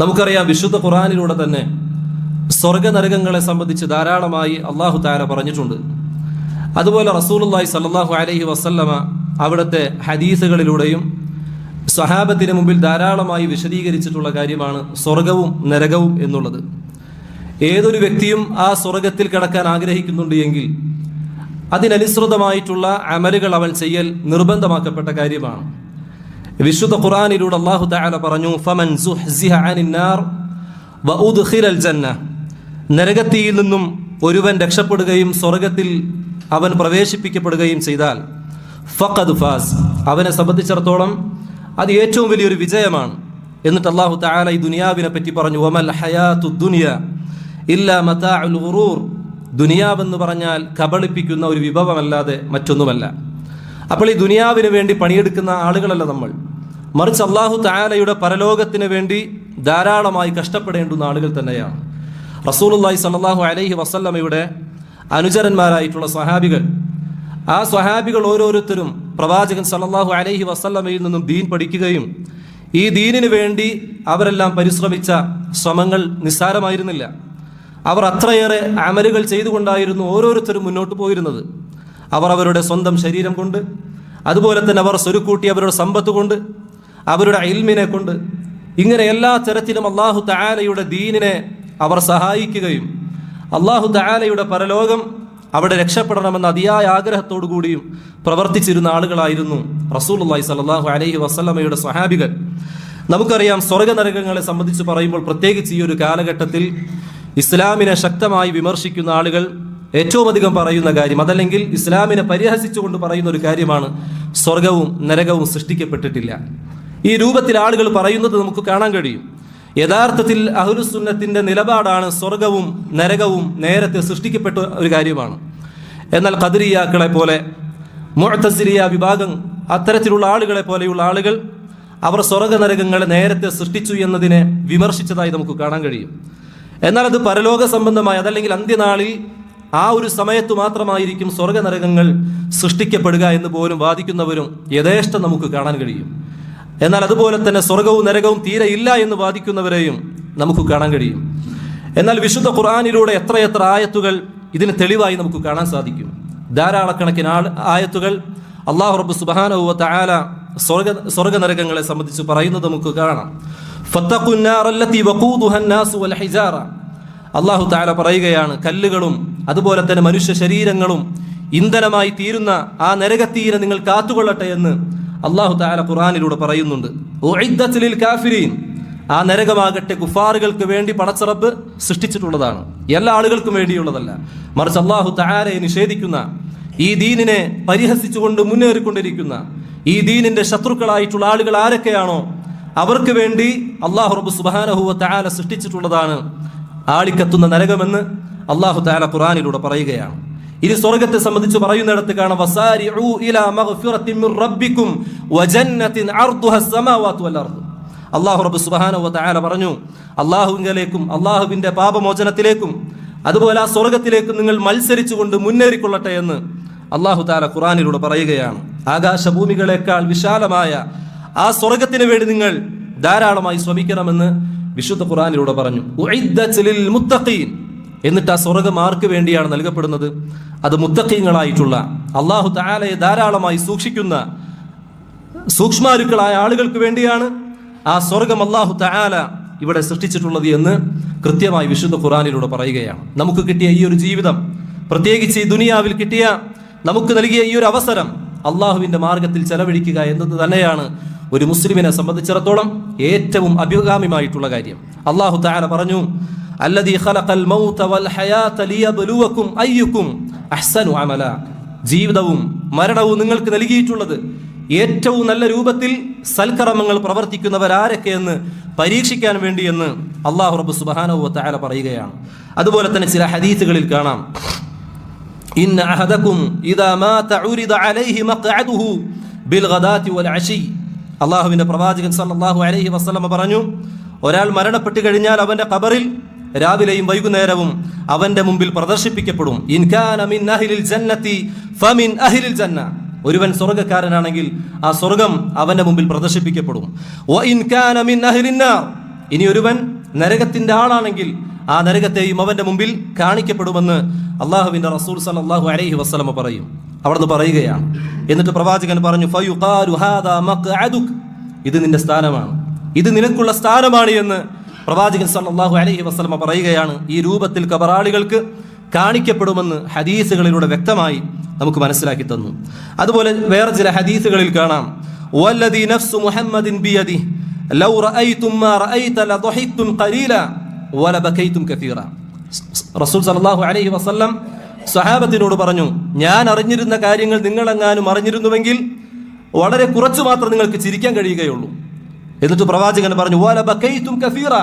നമുക്കറിയാം വിശുദ്ധ ഖുറാനിലൂടെ തന്നെ സ്വർഗനരകങ്ങളെ സംബന്ധിച്ച് ധാരാളമായി അള്ളാഹു താര പറഞ്ഞിട്ടുണ്ട്. അതുപോലെ റസൂലുള്ളാഹി സല്ലാഹു അലഹി വസല്ലമ അവിടുത്തെ ഹദീസുകളിലൂടെയും സ്വഹാബത്തിന് മുമ്പിൽ ധാരാളമായി വിശദീകരിച്ചിട്ടുള്ള കാര്യമാണ് സ്വർഗവും നരകവും എന്നുള്ളത്. ഏതൊരു വ്യക്തിയും ആ സ്വർഗത്തിൽ കിടക്കാൻ ആഗ്രഹിക്കുന്നുണ്ട് എങ്കിൽ അതിനനുസൃതമായിട്ടുള്ള അമലുകൾ അവൻ ചെയ്യൽ നിർബന്ധമാക്കപ്പെട്ട കാര്യമാണ്. വിശുദ്ധ ഖുർആനിലൂടെ അള്ളാഹു താല പറഞ്ഞു ഫമൻ സുഹ്സിഹ അനിൻ വഉദ്ഖിലൽ ജന്ന നരകത്തിയിൽ നിന്നും ഒരുവൻ രക്ഷപ്പെടുകയും സ്വർഗത്തിൽ അവൻ പ്രവേശിപ്പിക്കപ്പെടുകയും ചെയ്താൽ ഫഖദ് ഫാസ്. അവനെ സംബന്ധിച്ചിടത്തോളം അത് ഏറ്റവും വലിയൊരു വിജയമാണ്. എന്നിട്ട് അള്ളാഹു താല ഈ ദുനിയാവിനെ പറ്റി പറഞ്ഞു വമൽ ഹയാത്തു ദുനിയ ഇല്ല മതാഉൽ ദുനിയാവ് ദുനിയാവെന്ന് പറഞ്ഞാൽ കബളിപ്പിക്കുന്ന ഒരു വിഭവമല്ലാതെ മറ്റൊന്നുമല്ല. അപ്പോൾ ഈ ദുനിയാവിന് വേണ്ടി പണിയെടുക്കുന്ന ആളുകളല്ല നമ്മൾ. മറിച്ച് അള്ളാഹു തായാലയുടെ പരലോകത്തിന് വേണ്ടി ധാരാളമായി കഷ്ടപ്പെടേണ്ടുന്ന ആളുകൾ തന്നെയാണ്. റസൂലുള്ളാഹി സ്വല്ലല്ലാഹു അലൈഹി വസല്ലമയുടെ അനുചരന്മാരായിട്ടുള്ള സ്വഹാബികൾ. ആ സ്വഹാബികൾ ഓരോരുത്തരും പ്രവാചകൻ സല്ലാഹു അലൈഹി വസല്ലമയിൽ നിന്നും ദീൻ പഠിക്കുകയും ഈ ദീനിനു വേണ്ടി അവരെല്ലാം പരിശ്രമിച്ച ശ്രമങ്ങൾ നിസ്സാരമായിരുന്നില്ല. അവർ അത്രയേറെ അമലുകൾ ചെയ്തുകൊണ്ടായിരുന്നു ഓരോരുത്തരും മുന്നോട്ട് പോയിരുന്നത്. അവർ അവരുടെ സ്വന്തം ശരീരം കൊണ്ട് അതുപോലെ തന്നെ അവർ സ്വരുക്കൂട്ടി അവരുടെ സമ്പത്ത് കൊണ്ട് അവരുടെ ഇൽമിനെ കൊണ്ട് ഇങ്ങനെ എല്ലാ തരത്തിലും അള്ളാഹു തആലയുടെ ദീനിനെ അവർ സഹായിക്കുകയും അള്ളാഹു തആലയുടെ പരലോകം അവിടെ രക്ഷപ്പെടണമെന്ന അതിയായ ആഗ്രഹത്തോടു കൂടിയും പ്രവർത്തിച്ചിരുന്ന ആളുകളായിരുന്നു റസൂൽ റസൂലുള്ളാഹി സ്വല്ലല്ലാഹു അലഹി വസ്ലമയുടെ സ്വഹാബികൾ. നമുക്കറിയാം സ്വർഗനരകങ്ങളെ സംബന്ധിച്ച് പറയുമ്പോൾ പ്രത്യേകിച്ച് ഈ ഒരു കാലഘട്ടത്തിൽ ഇസ്ലാമിനെ ശക്തമായി വിമർശിക്കുന്ന ആളുകൾ ഏറ്റവും അധികം പറയുന്ന കാര്യം അതല്ലെങ്കിൽ ഇസ്ലാമിനെ പരിഹസിച്ചുകൊണ്ട് പറയുന്ന ഒരു കാര്യമാണ് സ്വർഗവും നരകവും സൃഷ്ടിക്കപ്പെട്ടിട്ടില്ല. ഈ രൂപത്തിൽ ആളുകൾ പറയുന്നത് നമുക്ക് കാണാൻ കഴിയും. യഥാർത്ഥത്തിൽ അഹുലുസുന്നത്തിന്റെ നിലപാടാണ് സ്വർഗവും നരകവും നേരത്തെ സൃഷ്ടിക്കപ്പെട്ട ഒരു കാര്യമാണ്. എന്നാൽ കതിരിയാക്കളെ പോലെ മുഴത്തസിരിയ വിഭാഗം അത്തരത്തിലുള്ള ആളുകളെ പോലെയുള്ള ആളുകൾ അവർ സ്വർഗ നരകങ്ങളെ നേരത്തെ സൃഷ്ടിച്ചു എന്നതിനെ വിമർശിച്ചതായി നമുക്ക് കാണാൻ കഴിയും. എന്നാൽ അത് പരലോക സംബന്ധമായ അതല്ലെങ്കിൽ അന്ത്യനാളിൽ ആ ഒരു സമയത്ത് മാത്രമായിരിക്കും സ്വർഗ നരകങ്ങൾ സൃഷ്ടിക്കപ്പെടുക എന്ന് പോലും വാദിക്കുന്നവരും യഥേഷ്ടം നമുക്ക് കാണാൻ കഴിയും. എന്നാൽ അതുപോലെ തന്നെ സ്വർഗവും നരകവും തീരെ ഇല്ല എന്ന് വാദിക്കുന്നവരെയും നമുക്ക് കാണാൻ കഴിയും. എന്നാൽ വിശുദ്ധ ഖുർആാനിലൂടെ എത്രയെത്ര ആയത്തുകൾ ഇതിന് തെളിവായി നമുക്ക് കാണാൻ സാധിക്കും. ധാരാളക്കണക്കിന് ആൾ ആയത്തുകൾ അള്ളാഹു റബ്ബ് സുബാനവുവ തആല സ്വർഗ സ്വർഗനരകങ്ങളെ സംബന്ധിച്ച് പറയുന്നത് നമുക്ക് കാണാം. അള്ളാഹു താല പറയുകയാണ് കല്ലുകളും അതുപോലെ തന്നെ മനുഷ്യ ശരീരങ്ങളും ഇന്ധനമായി തീരുന്ന ആ നരകത്തീരെ നിങ്ങൾ കാത്തുകൊള്ളട്ടെ എന്ന് അള്ളാഹു താല ഖുറാനിലൂടെ പറയുന്നുണ്ട് ഉഇദ്ദത്ത് ലിൽ കാഫിരീൻ. ആ നരകമാകട്ടെ കുഫാറുകൾക്ക് വേണ്ടി പടച്ചറബ് സൃഷ്ടിച്ചിട്ടുള്ളതാണ്. എല്ലാ ആളുകൾക്കും വേണ്ടിയുള്ളതല്ല. മറിച്ച് അള്ളാഹു താരെ നിഷേധിക്കുന്ന ഈ ദീനിനെ പരിഹസിച്ചുകൊണ്ട് മുന്നേറിക്കൊണ്ടിരിക്കുന്ന ഈ ദീനിന്റെ ശത്രുക്കളായിട്ടുള്ള ആളുകൾ ആരൊക്കെയാണോ അവർക്ക് വേണ്ടി അള്ളാഹു റബ്ബ് സുബാനഹുവ താല സൃഷ്ടിച്ചിട്ടുള്ളതാണ് ആളിക്കത്തുന്ന നരകമെന്ന് അള്ളാഹു താല ഖുറാനിലൂടെ പറയുകയാണ്. ഇനി സ്വർഗത്തെ സംബന്ധിച്ച് പറയുന്നിടത്ത് കാണാം അള്ളാഹു റബ്ബ് സുബ്ഹാനഹു വ തആല പറഞ്ഞു അള്ളാഹുവിങ്കലേക്കും അള്ളാഹുവിന്റെ പാപമോചനത്തിലേക്കും അതുപോലെ ആ സ്വർഗത്തിലേക്കും നിങ്ങൾ മത്സരിച്ചുകൊണ്ട് മുന്നേറിക്കൊള്ളട്ടെ എന്ന് അള്ളാഹു താല ഖുറാനിലൂടെ പറയുകയാണ്. ആകാശഭൂമികളെക്കാൾ വിശാലമായ ആ സ്വർഗത്തിന് വേണ്ടി നിങ്ങൾ ധാരാളമായി ശ്രമിക്കണമെന്ന് വിശുദ്ധ ഖുറാനിലൂടെ പറഞ്ഞു. എന്നിട്ട് ആ സ്വർഗം ആർക്ക് വേണ്ടിയാണ് നൽകപ്പെടുന്നത്? അത് മുത്തഖീങ്ങളായിട്ടുള്ള അള്ളാഹു താലയെ ധാരാളമായി സൂക്ഷിക്കുന്ന സൂക്ഷ്മാരുക്കളായ ആളുകൾക്ക് വേണ്ടിയാണ് ആ സ്വർഗം അള്ളാഹു താല ഇവിടെ സൃഷ്ടിച്ചിട്ടുള്ളത് എന്ന് കൃത്യമായി വിശുദ്ധ ഖുറാനിലൂടെ പറയുകയാണ്. നമുക്ക് കിട്ടിയ ഈ ഒരു ജീവിതം പ്രത്യേകിച്ച് ഈ ദുനിയാവിൽ കിട്ടിയ നമുക്ക് നൽകിയ ഈ ഒരു അവസരം അള്ളാഹുവിന്റെ മാർഗത്തിൽ ചെലവഴിക്കുക എന്നത് തന്നെയാണ് ഒരു മുസ്ലിമിനെ സംബന്ധിച്ചിടത്തോളം ഏറ്റവും അഭികാമ്യമായിട്ടുള്ള കാര്യം. അള്ളാഹു താല പറഞ്ഞു അല്ലദീ ഖലഖൽ മൗത വൽ ഹയാത ലിയബ്ലുവകും അയ്യുക്കും അഹ്സനു അമല. ജീവിതവും മരണവും നിങ്ങൾക്ക് നൽകിയിട്ടുള്ളത് ഏറ്റവും നല്ല രൂപത്തിൽ സൽക്കർമ്മങ്ങൾ പ്രവർത്തിക്കുന്നവരാരൊക്കെയെന്ന് പരീക്ഷിക്കാൻ വേണ്ടി എന്ന് അള്ളാഹു റബ്ബ് വ തആല പറയുകയാണ്. അതുപോലെ തന്നെ ചില ഹദീസുകളിൽ കാണാം. ഇന്ന അഹദകും ഇദാ മാത ഉരിദ അലൈഹി മഖഅദുഹു ബിൽ ഗദാതി വൽ അശി. അള്ളാഹുവിന്റെ പ്രവാചകൻ സല്ലല്ലാഹു അലൈഹി വസല്ലം പറഞ്ഞു ഒരാൾ മരണപ്പെട്ടു കഴിഞ്ഞാൽ അവന്റെ ഖബറിൽ രാവിലെയും വൈകുന്നേരവും അവന്റെ മുമ്പിൽ പ്രദർശിപ്പിക്കപ്പെടും. ജന്ന. ഒരുവൻ സ്വർഗക്കാരനാണെങ്കിൽ ആ സ്വർഗം അവന്റെ മുമ്പിൽ പ്രദർശിപ്പിക്കപ്പെടും. ഇനി ഒരുവൻ നരകത്തിന്റെ ആളാണെങ്കിൽ ആ നരകത്തെയും അവന്റെ മുമ്പിൽ കാണിക്കപ്പെടുമെന്ന് അള്ളാഹുവിന്റെ റസൂൽ സല്ലല്ലാഹു അലൈഹി വസ്ലമ പറയും. അവിടുന്ന് പറയുകയാണ്. എന്നിട്ട് പ്രവാചകൻ പറഞ്ഞു. ഇത് നിന്റെ സ്ഥാനമാണ്. ഇത് നിനക്കുള്ള സ്ഥാനമാണ് എന്ന് പ്രവാചകൻ സല്ലാഹു അലഹി വസ്ലമ പറയുകയാണ് ഈ രൂപത്തിൽ കബറാളികൾക്ക് കാണിക്കപ്പെടുമെന്ന് ഹദീസുകളിലൂടെ വ്യക്തമായി നമുക്ക് മനസ്സിലാക്കി തന്നു. അതുപോലെ വേറെ ചില ഹദീസുകളിൽ കാണാം. മുഹമ്മദിൻ ലൗ മാ വല ബകൈതും കസീറ. റസൂൽ സല്ലല്ലാഹു അലൈഹി വസല്ലം സഹാബത്തിനോട് പറഞ്ഞു ഞാൻ അറിഞ്ഞിരുന്ന കാര്യങ്ങൾ നിങ്ങളെങ്ങാനും അറിഞ്ഞിരുന്നുവെങ്കിൽ വളരെ കുറച്ചു മാത്രം നിങ്ങൾക്ക് ചിരിക്കാൻ കഴിയുകയുള്ളൂ. എന്നിട്ട് പ്രവാചകൻ പറഞ്ഞു വലബകൈതും കഫീറ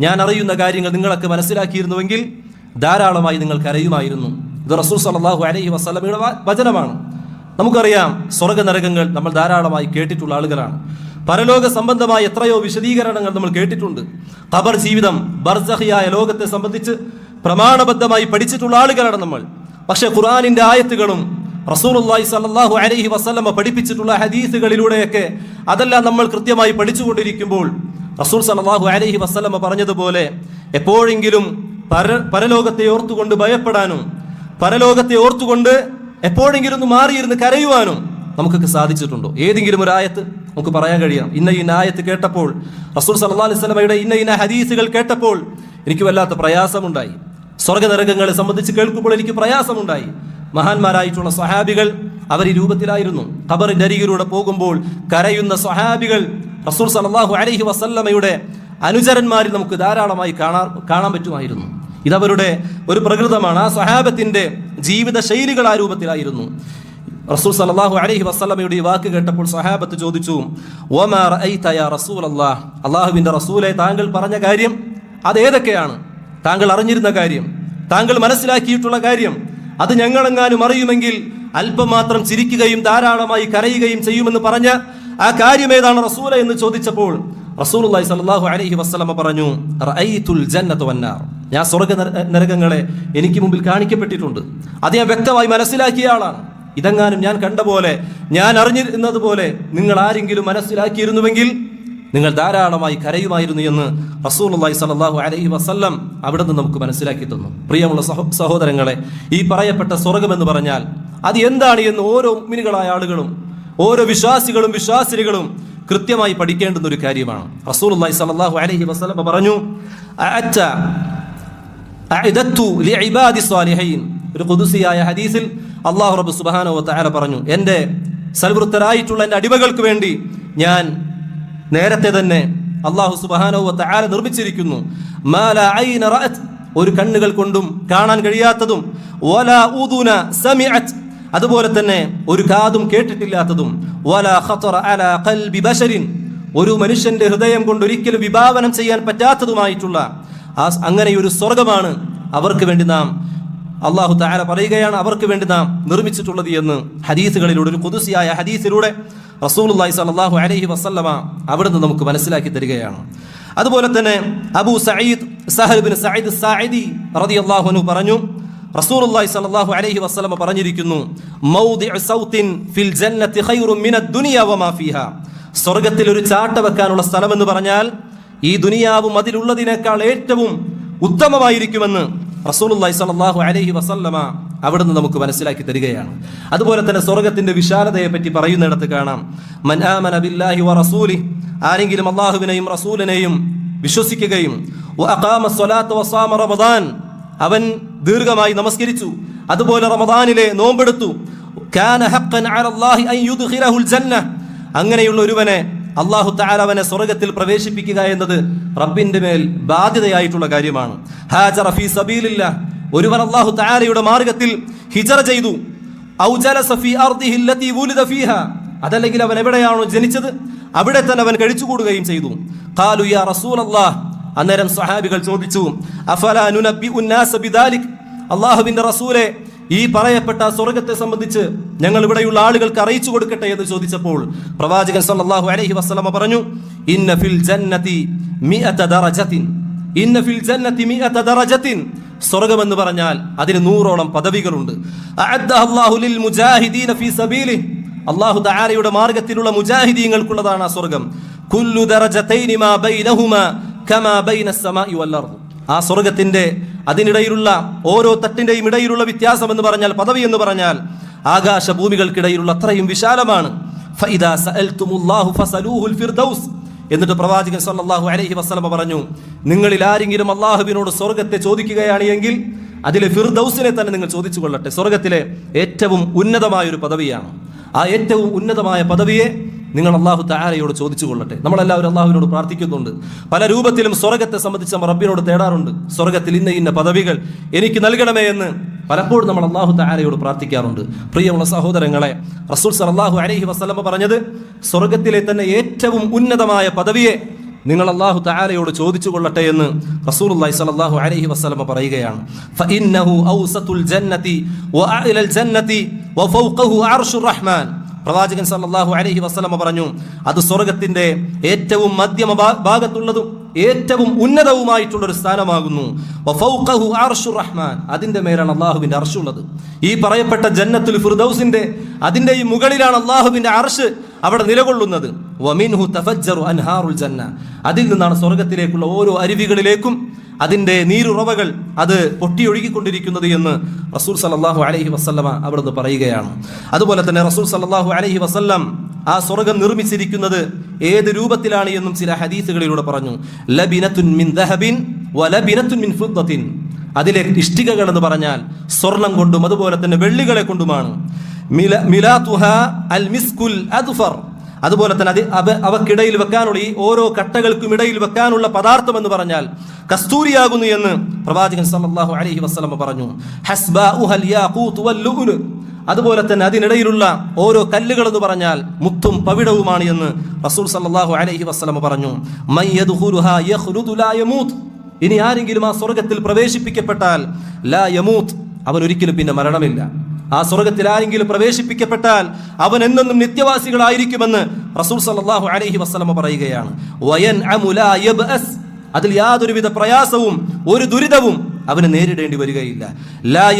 ഞാൻ അറിയുന്ന കാര്യങ്ങൾ നിങ്ങളൊക്കെ മനസ്സിലാക്കിയിരുന്നുവെങ്കിൽ ധാരാളമായി നിങ്ങൾക്ക് അറിയുമായിരുന്നു ഇത് റസൂൽ സല്ലല്ലാഹു അലൈഹി വസല്ലമയുടെ വചനമാണ്. നമുക്കറിയാം സ്വർഗ നരകങ്ങൾ നമ്മൾ ധാരാളമായി കേട്ടിട്ടുള്ള ആളുകളാണ്. പരലോക സംബന്ധമായ എത്രയോ വിശദീകരണങ്ങൾ നമ്മൾ കേട്ടിട്ടുണ്ട്. ഖബർ ജീവിതം ബർസഹിയായ ലോകത്തെ സംബന്ധിച്ച് പ്രമാണബദ്ധമായി പഠിച്ചിട്ടുള്ള ആളുകളാണ് നമ്മൾ. പക്ഷെ ഖുർആനിന്റെ ആയത്തുകളും റസൂലുള്ളാഹി സ്വല്ലല്ലാഹു അലൈഹി വസല്ലമ പഠിപ്പിച്ചിട്ടുള്ള ഹദീസുകളിലൂടെയൊക്കെ അതെല്ലാം നമ്മൾ കൃത്യമായി പഠിച്ചുകൊണ്ടിരിക്കുമ്പോൾ റസൂൽ സല്ലല്ലാഹു അലൈഹി വസല്ലമ പറഞ്ഞതുപോലെ എപ്പോഴെങ്കിലും പര പരലോകത്തെ ഓർത്തുകൊണ്ട് ഭയപ്പെടാനും പരലോകത്തെ ഓർത്തുകൊണ്ട് എപ്പോഴെങ്കിലും ഒന്ന് മാറിയിരുന്ന് കരയുവാനും നമുക്കൊക്കെ സാധിച്ചിട്ടുണ്ടോ? ഏതെങ്കിലും ഒരു ആയത്ത് നമുക്ക് പറയാൻ കഴിയാം. ഇന്ന ഇന്ന ആയത്ത് കേട്ടപ്പോൾ റസൂൽ സല്ലാ അലൈഹി വസല്ലമയുടെ ഇന്ന ഇന്ന ഹദീസുകൾ കേട്ടപ്പോൾ എനിക്ക് വല്ലാത്ത പ്രയാസമുണ്ടായി. സ്വർഗനരകങ്ങളെ സംബന്ധിച്ച് കേൾക്കുമ്പോൾ എനിക്ക് പ്രയാസമുണ്ടായി. മഹാന്മാരായിട്ടുള്ള സ്വഹാബികൾ അവർ ഈ രൂപത്തിലായിരുന്നു. ഖബറിന്റെ അരികിലൂടെ പോകുമ്പോൾ കരയുന്ന സ്വഹാബികൾ റസൂൽ സലാഹു അലഹി വസല്ലമയുടെ അനുചരന്മാരിൽ നമുക്ക് ധാരാളമായി കാണാൻ കാണാൻ പറ്റുമായിരുന്നു. ഇതവരുടെ ഒരു പ്രകൃതമാണ്. ആ സ്വഹാബത്തിന്റെ ജീവിത ശൈലികൾ ആ രൂപത്തിലായിരുന്നു. റസൂൽ സലാഹു അലഹി വസ്ലമയുടെ ഈ വാക്ക് കേട്ടപ്പോൾ സ്വഹാബത്ത് ചോദിച്ചു "വമാ റഅയ്ത യാ റസൂലല്ലാഹ്? അള്ളാഹുവിന്റെ റസൂലെ താങ്കൾ പറഞ്ഞ കാര്യം അതേതൊക്കെയാണ്? താങ്കൾ അറിഞ്ഞിരുന്ന കാര്യം താങ്കൾ മനസ്സിലാക്കിയിട്ടുള്ള കാര്യം അത് ഞങ്ങളെങ്ങാനും അറിയുമെങ്കിൽ അല്പം മാത്രം ചിരിക്കുകയും ധാരാളമായി കരയുകയും ചെയ്യുമെന്ന് പറഞ്ഞ ആ കാര്യം ഏതാണ് റസൂല എന്ന് ചോദിച്ചപ്പോൾ അലൈഹി വസല്ലമ പറഞ്ഞു ഞാൻ സ്വർഗ നരകങ്ങളെ എനിക്ക് മുമ്പിൽ കാണിക്കപ്പെട്ടിട്ടുണ്ട്. അത് ഞാൻ വ്യക്തമായി മനസ്സിലാക്കിയ ആളാണ്. ഇതെങ്ങാനും ഞാൻ കണ്ട പോലെ ഞാൻ അറിഞ്ഞിരുന്നത് പോലെ നിങ്ങൾ ആരെങ്കിലും മനസ്സിലാക്കിയിരുന്നുവെങ്കിൽ നിങ്ങൾ ധാരാളമായി കരയുമായിരുന്നു എന്ന് റസൂലുള്ളാഹി സ്വല്ലല്ലാഹു അലൈഹി വസല്ലം അവിടെ നിന്ന് നമുക്ക് മനസ്സിലാക്കി തന്നു. പ്രിയമുള്ള സഹോദരങ്ങളെ ഈ പറയപ്പെട്ട സ്വർഗമെന്ന് പറഞ്ഞാൽ അത് എന്താണ് എന്ന് ഓരോ മുഅ്മിനുകളായ ആളുകളും ഓരോ വിശ്വാസികളും വിശ്വാസിനികളും കൃത്യമായി പഠിക്കേണ്ടുന്ന ഒരു കാര്യമാണ്. റസൂലുള്ളാഹി സ്വല്ലല്ലാഹു അലഹി വസല്ലം പറഞ്ഞു ഒരു കുതുസിയായ ഹദീസിൽ അള്ളാഹു റബ്ബു സുബാനോ താര പറഞ്ഞു എന്റെ സൽവൃത്തരായിട്ടുള്ള എന്റെ അടിമകൾക്ക് വേണ്ടി ഞാൻ നേരത്തെ തന്നെ അള്ളാഹു സുബ്ഹാനഹു വ തആല നിർമ്മിച്ചിരിക്കുന്നു. ഒരു കണ്ണുകൾ കൊണ്ടും കാണാൻ കഴിയാത്തതും വലാ ഉദുന സമിഅത്. അതുപോലെ തന്നെ ഒരു കാതും കേട്ടിട്ടില്ലാത്തതും വലാ അല ഖൽബി ബശരിൻ. ഒരു മനുഷ്യന്റെ ഹൃദയം കൊണ്ട് ഒരിക്കലും വിഭാവനം ചെയ്യാൻ പറ്റാത്തതുമായിട്ടുള്ള ആ അങ്ങനെ ഒരു സ്വർഗമാണ് അവർക്ക് വേണ്ടി നാം അള്ളാഹു താര പറയുകയാണ് അവർക്ക് വേണ്ടി നാം നിർമ്മിച്ചിട്ടുള്ളത് എന്ന് ഹദീസുകളിലൂടെ ഒരു കുതിസിയായ ഹദീസിലൂടെ റസൂലുള്ളാഹി സ്വല്ലല്ലാഹു അലൈഹി വസല്ലമ അവിടുന്ന് നമുക്ക് മനസ്സിലാക്കി തരികയാണ്. അതുപോലെ തന്നെ അബൂ സയ്യിദ് സഹൽ സയ്യിദ് സായിദി റളിയല്ലാഹു അൻഹു പറഞ്ഞു റസൂലുള്ളാഹി സ്വല്ലല്ലാഹു അലൈഹി വസല്ലമ പറഞ്ഞിരിക്കുന്നു മൗദിഉ ഫിൽ ജന്നത്തി ഖൈറും മിനദ് വമാ ഫീഹാ. സ്വർഗത്തിൽ ഒരു ചാട്ട വെക്കാനുള്ള സ്ഥലം എന്ന് പറഞ്ഞാൽ ഈ ദുനിയാവും അതിലുള്ളതിനേക്കാൾ ഏറ്റവും ഉത്തമമായിരിക്കുമെന്ന് റസൂലുള്ളാഹി സ്വല്ലല്ലാഹു അലൈഹി വസല്ലമ അവിടുന്ന് നമുക്ക് മനസ്സിലാക്കി തരികയാണ്. അതുപോലെ തന്നെ സ്വർഗത്തിന്റെ വിശാലതയെ പറ്റി പറയുന്നിടത്ത് കാണാം. ബില്ലാഹി റസൂലി ആരെങ്കിലും അള്ളാഹുവിനെയും റസൂലിനെയും വിശ്വസിക്കുകയും റമദാൻ അവൻ ദീർഘമായി നമസ്കരിച്ചു. അതുപോലെ റമദാനിലെ നോമ്പെടുത്തു. അങ്ങനെയുള്ള ഒരുവനെ അള്ളാഹു താല അവനെ സ്വർഗത്തിൽ പ്രവേശിപ്പിക്കുക എന്നത് റബ്ബിന്റെ മേൽ ബാധ്യതയായിട്ടുള്ള കാര്യമാണ്. ഹാജർ ഒരുവൻ അള്ളാഹു താരയുടെ മാർഗത്തിൽ ഹിജറ ചെയ്തു. അതല്ലെങ്കിൽ അവൻ എവിടെയാണോ ജനിച്ചത്? അവിടെ തന്നെ അവൻ കഴിച്ചുകൂടുകയും ചെയ്തു. കാലു യാ റസൂൽ അള്ളാഹ് അന്നേരം സഹാബികൾ ചോദിച്ചു അള്ളാഹുവിന്റെ റസൂലെ ഈ പറയപ്പെട്ട സ്വർഗത്തെ സംബന്ധിച്ച് ഞങ്ങൾ ഇവിടെയുള്ള ആളുകൾക്ക് അറിയിച്ചു കൊടുക്കട്ടെ എന്ന് ചോദിച്ചപ്പോൾ പ്രവാചകൻ സല്ലല്ലാഹു അലൈഹി വസല്ലമ പറഞ്ഞു ഇന്ന ഫിൽ ജന്നതി ഇന്ന ഫിൽ ജന്നതി സ്വർഗമെന്ന് പറഞ്ഞാൽ അതിന് നൂറോളം പദവികളുണ്ട്. അള്ളാഹു ദാരയുടെ മാർഗത്തിലുള്ള മുജാഹിദീങ്ങൾക്കുള്ളതാണ് ആ സ്വർഗം. ആ സ്വർഗത്തിന്റെ അതിനിടയിലുള്ള ഓരോ തട്ടിന്റെയും ഇടയിലുള്ള വ്യത്യാസം എന്ന് പറഞ്ഞാൽ പദവി എന്ന് പറഞ്ഞാൽ ആകാശഭൂമികൾക്കിടയിലുള്ള അത്രയും വിശാലമാണ്. ഫൈദ സഅൽതുമുല്ലാഹു ഫസലൂഹുൽ ഫിർദൗസ്. എന്നിട്ട് പ്രവാചകൻ സല്ലാഹു അലഹി വസ്ലമ പറഞ്ഞു നിങ്ങളിൽ ആരെങ്കിലും അള്ളാഹുവിനോട് സ്വർഗത്തെ ചോദിക്കുകയാണ് എങ്കിൽ അതിലെ ഫിർദൌസിനെ തന്നെ നിങ്ങൾ ചോദിച്ചു കൊള്ളട്ടെ സ്വർഗത്തിലെ ഏറ്റവും ഉന്നതമായ ഒരു പദവിയാണ്. ആ ഏറ്റവും ഉന്നതമായ പദവിയെ നിങ്ങൾ അള്ളാഹു താരയോട് ചോദിച്ചു കൊള്ളട്ടെ നമ്മളെല്ലാവരും അള്ളാഹുവിനോട് പ്രാർത്ഥിക്കുന്നുണ്ട്. പല രൂപത്തിലും സ്വർഗത്തെ സംബന്ധിച്ച് നമ്മൾ റബ്ബിനോട് തേടാറുണ്ട്. സ്വർഗത്തിൽ ഇന്ന ഇന്ന പദവികൾ എനിക്ക് നൽകണമേ എന്ന് പലപ്പോഴും നമ്മൾ അള്ളാഹു താരയോട് പ്രാർത്ഥിക്കാറുണ്ട്. പ്രിയമുള്ള സഹോദരങ്ങളെ റസൂൽ സലാഹു അലഹി വസ്ലമ പറഞ്ഞത് സ്വർഗത്തിലെ തന്നെ ഏറ്റവും ഉന്നതമായ പദവിയെ നിങ്ങൾ അള്ളാഹു താരയോട് ചോദിച്ചു കൊള്ളട്ടെ എന്ന് റസൂലുള്ളാഹി സലാഹു അലഹി വസ്ലമ പറയുകയാണ്. പ്രവാചകൻ സല്ലാഹു അലഹി വസ്ലമ പറഞ്ഞു അത് സ്വർഗത്തിന്റെ ഏറ്റവും മധ്യമ ഭാഗത്തുള്ളതും ഏറ്റവും ഉന്നതവുമായിട്ടുള്ള ഒരു സ്ഥാനമാകുന്നു റഹ്മാൻ. അതിന്റെ മേലാണ് അള്ളാഹുവിന്റെ അർഷുള്ളത്. ഈ പറയപ്പെട്ട ജന്നത്തുൽ ഫിർദൗസിന്റെ അതിന്റെ ഈ മുകളിലാണ് അള്ളാഹുവിന്റെ അർഷ്. അവിടെ നിലകൊള്ളുന്നത്. വമിൻഹു തഫജ്ജറു അൻഹാറുൽ ജന്ന. അതിൽ നിന്നാണ് സ്വർഗത്തിലേക്കുള്ള ഓരോ അരുവികളിലേക്കും അതിന്റെ നീരുറവകൾ അത് പൊട്ടിയൊഴുകിക്കൊണ്ടിരിക്കുന്നത് എന്ന് റസൂൽ സല്ലല്ലാഹു അലൈഹി വസല്ലമ അവിടുന്ന് പറയുകയാണ്. അതുപോലെ തന്നെ റസൂൽ സല്ലല്ലാഹു അലഹി വസ്ല്ലാം ആ സ്വർഗം നിർമ്മിച്ചിരിക്കുന്നത് ഏത് രൂപത്തിലാണ് എന്നും ചില ഹദീസുകളിലൂടെ പറഞ്ഞു. ലബിനത്തുൻ മിൻ ദഹബിൻ വലബിനത്തുൻ മിൻ ഫുദ്ദത്തിൻ. അതിലെ ഇഷ്ടികകൾ എന്ന് പറഞ്ഞാൽ സ്വർണം കൊണ്ടും അതുപോലെ തന്നെ വെള്ളികളെ കൊണ്ടുമാണ്. അൽ മിസ്കുൽ അദ്ഫർ. അതുപോലെ തന്നെ അത് അവ അവക്കിടയിൽ വെക്കാനുള്ള ഈ ഓരോ കട്ടകൾക്കും ഇടയിൽ വെക്കാനുള്ള പദാർത്ഥം എന്ന് പറഞ്ഞാൽ കസ്തൂരിയാകുന്നു എന്ന് പ്രവാചകൻ സല്ലല്ലാഹു അലൈഹി വസ്ലമ പറഞ്ഞു. യാഖൂത് വൽ അതുപോലെ തന്നെ അതിനിടയിലുള്ള ഓരോ കല്ലുകൾ എന്ന് പറഞ്ഞാൽ മുത്തും പവിടവുമാണ് എന്ന് റസൂൽ സല്ലല്ലാഹു അലൈഹി വസ്ലമ പറഞ്ഞു. ലാ യമൂത്. ഇനി ആരെങ്കിലും ആ സ്വർഗത്തിൽ പ്രവേശിപ്പിക്കപ്പെട്ടാൽ ലാ യമൂത്ത് അവൻ ഒരിക്കലും പിന്നെ മരണമില്ല. ആ സ്വർഗത്തിൽ ആരെങ്കിലും പ്രവേശിപ്പിക്കപ്പെട്ടാൽ അവൻ എന്നെന്നും നിത്യവാസികളായിരിക്കുമെന്ന് റസൂൽ സല്ലാഹു അലഹി വസ്ലമ പറയുകയാണ്. വയൻ അതിൽ യാതൊരുവിധ പ്രയാസവും ഒരു ദുരിതവും അവന് നേരിടേണ്ടി വരികയില്ല. ലാ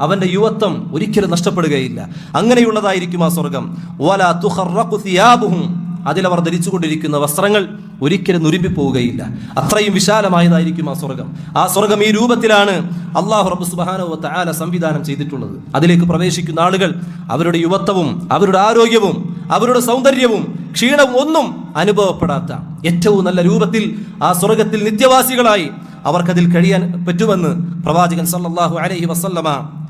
അവന്റെ യുവത്വം ഒരിക്കലും നഷ്ടപ്പെടുകയില്ല. അങ്ങനെയുള്ളതായിരിക്കും ആ സ്വർഗം. തുഹറഖു അതിലവർ ധരിച്ചുകൊണ്ടിരിക്കുന്ന വസ്ത്രങ്ങൾ ഒരിക്കലും നുരുമ്പിപ്പോവുകയില്ല അത്രയും വിശാലമായതായിരിക്കും ആ സ്വർഗം ആ സ്വർഗം ഈ രൂപത്തിലാണ് അള്ളാഹു റബ്ബ് സുബ്ഹാനഹു തആല സംവിധാനം ചെയ്തിട്ടുള്ളത്. അതിലേക്ക് പ്രവേശിക്കുന്ന ആളുകൾ അവരുടെ യുവത്വവും അവരുടെ ആരോഗ്യവും അവരുടെ സൗന്ദര്യവും ക്ഷീണവും ഒന്നും അനുഭവപ്പെടാത്ത ഏറ്റവും നല്ല രൂപത്തിൽ ആ സ്വർഗത്തിൽ നിത്യവാസികളായി അവർക്കതിൽ കഴിയാൻ പറ്റുമെന്ന് പ്രവാചകൻ സല്ലാഹു അലൈഹി വസല്ലമ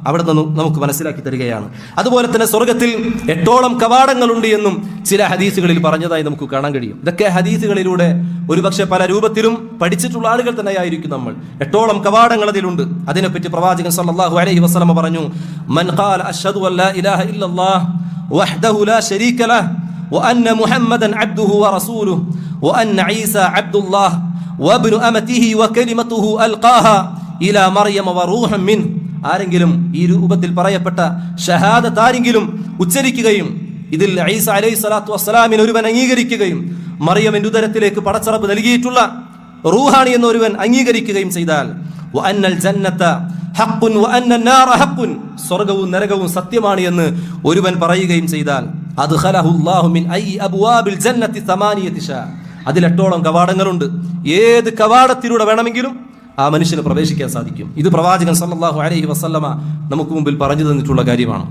അവിടെ നിന്ന് നമുക്ക് മനസ്സിലാക്കി തരികയാണ്. അതുപോലെ തന്നെ സ്വർഗത്തിൽ എട്ടോളം കവാടങ്ങളുണ്ട് എന്നും ചില ഹദീസുകളിൽ പറഞ്ഞതായി നമുക്ക് കാണാൻ കഴിയും. ഇതൊക്കെ ഹദീസുകളിലൂടെ ഒരുപക്ഷെ പല രൂപത്തിലും പഠിച്ചിട്ടുള്ള ആളുകൾ തന്നെയായിരിക്കും നമ്മൾ. എട്ടോളം കവാടങ്ങൾ അതിലുണ്ട്. അതിനെപ്പറ്റി പ്രവാചകൻ സല്ലാഹു അലൈഹി വസ്ലമ പറഞ്ഞു മൻ ഖാൽ അഷ്ഹദു അല്ലാ ഇല്ലല്ലാഹ് വഹ്ദഹു ലാ ശരീക ലഹ് വഅന്ന മുഹമ്മദൻ വറസൂലുഹു വഅന്ന വബ്നു അമതിഹി വകലിമതുഹു അൽഖാഹ ഇലാ മറിയമ വറൂഹൻ മിൻ. ആരെങ്കിലും ഈ രൂപത്തിൽ പറയപ്പെട്ട ഷഹാദത്ത് ആരെങ്കിലും ഉച്ചരിക്കുകയും ഇതിൽ ഐസ അലൈഹി സ്വലാത്തു വസ്സലാമിന് ഒരുവൻ അംഗീകരിക്കുകയും മറിയമിന്റെ ഉദരത്തിലേക്ക് പടച്ചറപ്പ് നൽകിയിട്ടുള്ള റൂഹാണി എന്ന ഒരുവൻ അംഗീകരിക്കുകയും ചെയ്താൽ സ്വർഗവും നരകവും സത്യമാണ് എന്ന് ഒരുവൻ പറയുകയും ചെയ്താൽ അത് അതിലെട്ടോളം കവാടങ്ങളുണ്ട്. ഏത് കവാടത്തിലൂടെ വേണമെങ്കിലും ആ മനുഷ്യന് പ്രവേശിക്കാൻ സാധിക്കും. ഇത് പ്രവാചകൻ സല്ലാഹു അലഹി വസല്ലമ നമുക്ക് മുമ്പിൽ പറഞ്ഞു തന്നിട്ടുള്ള കാര്യമാണ്.